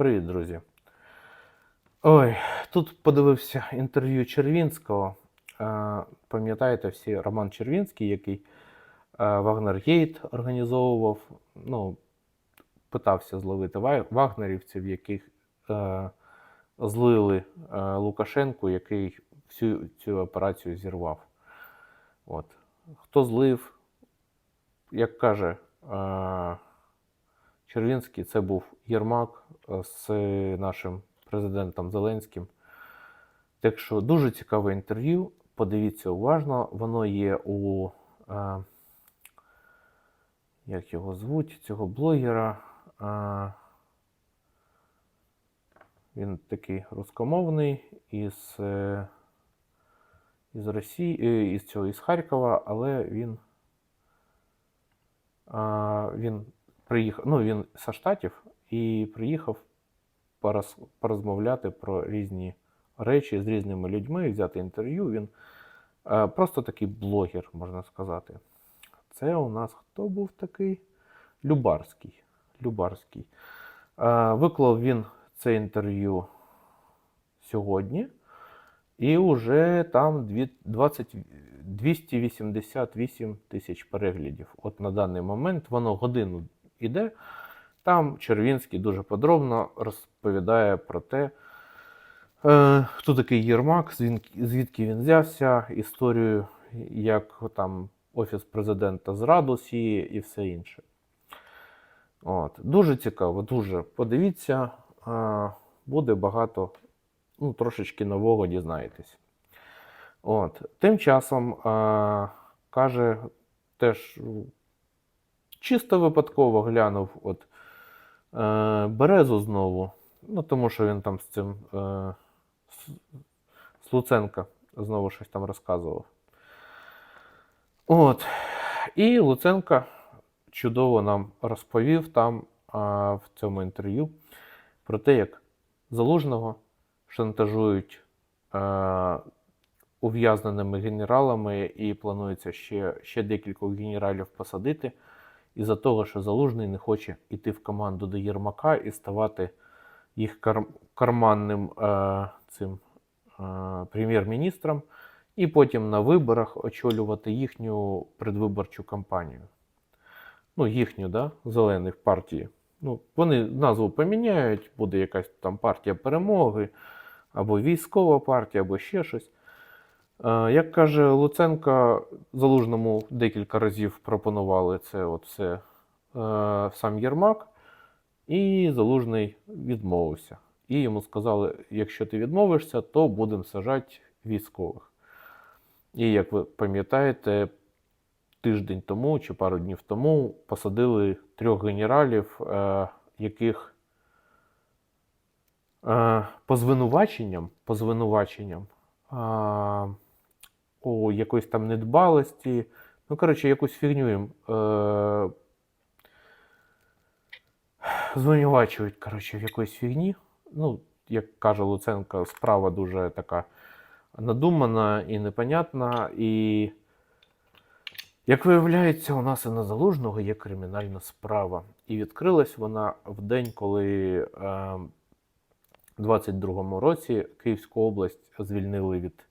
Привіт, друзі. Ой, тут подивився інтерв'ю Червінського. Е, Пам'ятаєте всі Роман Червінський, який е, Вагнергейт організовував, ну, питався зловити вагнерівців, яких е, злили Лукашенку, який всю цю операцію зірвав. От. Хто злив, як каже Червінський, це був Єрмак з нашим президентом Зеленським. Так що дуже цікаве інтерв'ю. Подивіться уважно. Воно є у. Е, як його звуть, цього блогера. Е, він такий рускомовний із, е, із Росії, із цього із Харкова, але він. Він приїхав, ну він зі Штатів і приїхав пороз, порозмовляти про різні речі з різними людьми, взяти інтерв'ю. Він е, просто такий блогер, можна сказати. Це у нас хто був такий? Любарський. Любарський. Е, виклав він це інтерв'ю сьогодні. І вже там 20, 288 тисяч переглядів. От на даний момент воно годину йде. Там Червінський дуже подробно розповідає про те, е, хто такий Єрмак, звідки він взявся, історію, як там Офіс президента зраду сіє і все інше. От. Дуже цікаво, дуже. Подивіться, е, буде багато ну, трошечки нового дізнаєтесь. От. Тим часом е, каже, теж чисто випадково глянув от, е, Березу знову, ну, тому що він там з цим е, з, Луценка знову щось там розказував. От. І Луценка чудово нам розповів там а, в цьому інтерв'ю про те, як Залужного шантажують е, ув'язненими генералами, і планується ще, ще декількох генералів посадити. Із-за того, що Залужний не хоче йти в команду до Єрмака і ставати їх кар- карманним е, цим е, прем'єр-міністром, і потім на виборах очолювати їхню предвиборчу кампанію. Ну, їхню, да, зелених партії. Ну, вони назву поміняють, буде якась там партія перемоги, або військова партія, або ще щось. Е, Як каже Луценко, Залужному декілька разів пропонували це от все е, сам Єрмак, і Залужний відмовився. І йому сказали: якщо ти відмовишся, то будемо сажати військових. І як ви пам'ятаєте, тиждень тому чи пару днів тому посадили трьох генералів, е, яких по звинуваченням, по звинуваченням якоїсь там недбалості. Ну, коротше, якусь фігню їм е, звинувачують, коротше, в якоїсь фігні. Ну, як каже Луценко, справа дуже така надумана і непонятна. І, як виявляється, у нас і на Залужного є кримінальна справа. І відкрилась вона в день, коли е, в 22-му році Київську область звільнили від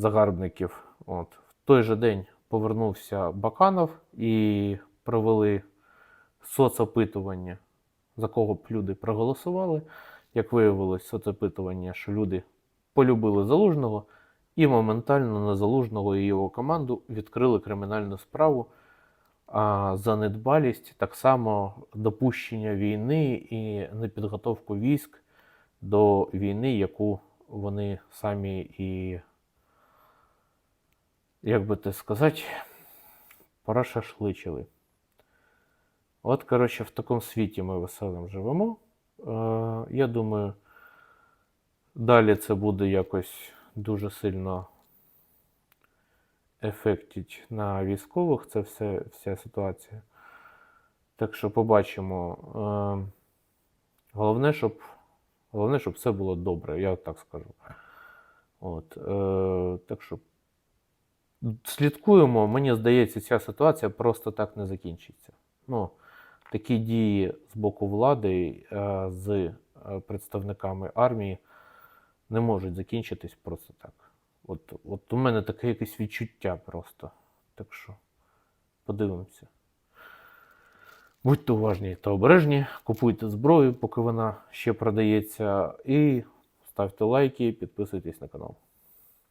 загарбників. От. В той же день повернувся Баканов і провели соцопитування, за кого б люди проголосували. Як виявилось, соцопитування, що люди полюбили Залужного, і моментально на Залужного і його команду відкрили кримінальну справу а, за недбалість, так само допущення війни і непідготовку військ до війни, яку вони самі і, як би це сказати, порашашличили. От, коротше, в такому світі ми веселим живемо. Е, я думаю, далі це буде якось дуже сильно ефектить на військових, це все, вся ситуація. Так що побачимо. Е, головне, щоб, головне, щоб все було добре, я так скажу. От, е, так що слідкуємо. Мені здається, ця ситуація просто так не закінчиться. Ну, такі дії з боку влади е, з е, представниками армії не можуть закінчитись просто так. От, от у мене таке якесь відчуття просто. Так що подивимося. Будьте уважні та обережні, купуйте зброю, поки вона ще продається, і ставте лайки, підписуйтесь на канал.